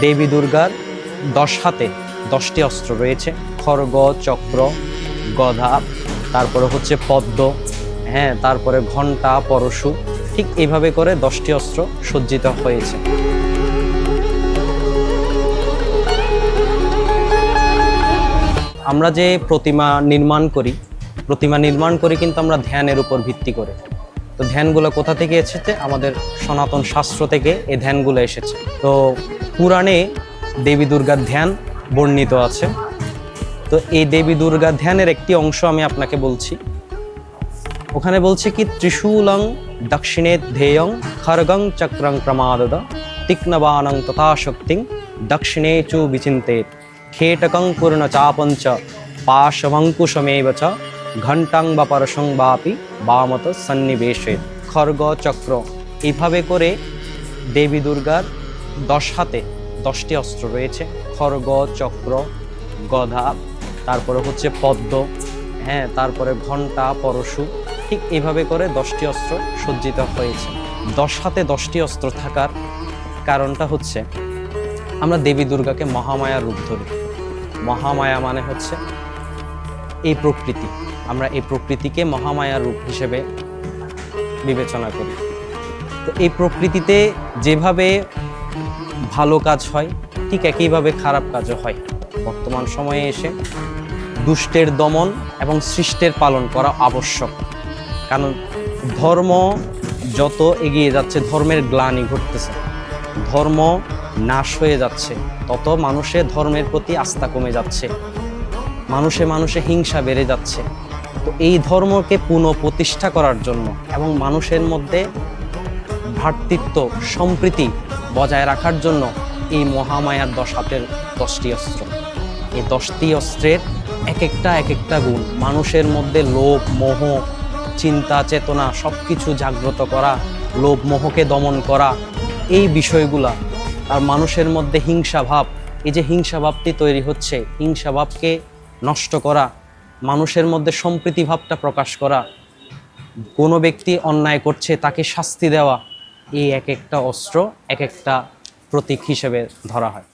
দেবী দুর্গার দশ হাতে দশটি অস্ত্র রয়েছে। খড়গ, চক্র গদা তারপরে হচ্ছে পদ্ম হ্যাঁ তারপরে ঘণ্টা, পরশু, ঠিক এইভাবে করে দশটি অস্ত্র সজ্জিত হয়েছে। আমরা যে প্রতিমা নির্মাণ করি, প্রতিমা নির্মাণ করি কিন্তু আমরা ধ্যানের উপর ভিত্তি করে। তো ধ্যানগুলো কোথা থেকে এসেছে? আমাদের সনাতন শাস্ত্র থেকে এই ধ্যানগুলো এসেছে। তো পুরাণে দেবী দুর্গার ধ্যান বর্ণিত আছে। তো এই দেবী দুর্গা ধ্যানের একটি অংশ আমি আপনাকে বলছি। ওখানে বলছে কি, ত্রিশূলং দক্ষিণে ধ্যেয়ং খর্গং চক্রং ক্রমাদদ তীক্ষ্ণবাণং তথা শক্তিং দক্ষিণে চু বিচিন্তেত খেটকং পূর্ণ চাপঞ্চ পাশমঙ্কুশমেব চ ঘণ্টাং বা পারসং বা পরশং বাপি বামত সন্নিবেশে। খর্গ চক্র। এইভাবে করে দেবী দুর্গার দশ হাতে দশটি অস্ত্র রয়েছে। খর্গ চক্র, গধা, তারপরে হচ্ছে পদ্ম হ্যাঁ তারপরে ঘণ্টা, পরশু, ঠিক এইভাবে করে দশটি অস্ত্র সজ্জিত হয়েছে। দশ হাতে দশটি অস্ত্র থাকার কারণটা হচ্ছে, আমরা দেবী দুর্গাকে মহামায়ার রূপ ধরি। মহামায়া মানে হচ্ছে এই প্রকৃতি। আমরা এই প্রকৃতিকে মহামায়ার রূপ হিসেবে বিবেচনা করি। তো এই প্রকৃতিতে যেভাবে ভালো কাজ হয়, ঠিক একইভাবে খারাপ কাজও হয়। বর্তমান সময়ে এসে দুষ্টের দমন এবং সৃষ্টের পালন করা আবশ্যক। কারণ ধর্ম যত এগিয়ে যাচ্ছে, ধর্মের গ্লানি ঘটতেছে। ধর্ম নাশ হয়ে যাচ্ছে, তত মানুষের ধর্মের প্রতি আস্থা কমে যাচ্ছে। মানুষে মানুষে হিংসা বেড়ে যাচ্ছে। তো এই ধর্মকে পুনঃপ্রতিষ্ঠা করার জন্য এবং মানুষের মধ্যে ভ্রাতৃত্ব, সম্প্রীতি বজায় রাখার জন্য এই মহামায়ার দশ হাতের দশটি অস্ত্র। এই দশটি অস্ত্রের এক একটা এক একটা গুণ। মানুষের মধ্যে লোভ, মোহ, চিন্তা, চেতনা সব কিছু জাগ্রত করা, লোভ, মোহকে দমন করা, এই বিষয়গুলা, আর মানুষের মধ্যে হিংসা ভাব, এই যে হিংসা ভাবটি তৈরি হচ্ছে, হিংসা ভাবকে নষ্ট করা মানুষের মধ্যে সম্প্রীতি ভাবটা প্রকাশ করা, কোনো ব্যক্তি অন্যায় করছে তাকে শাস্তি দেওয়া, এই এক একটা অস্ত্র, এক একটা প্রতীক হিসেবে ধরা হয়।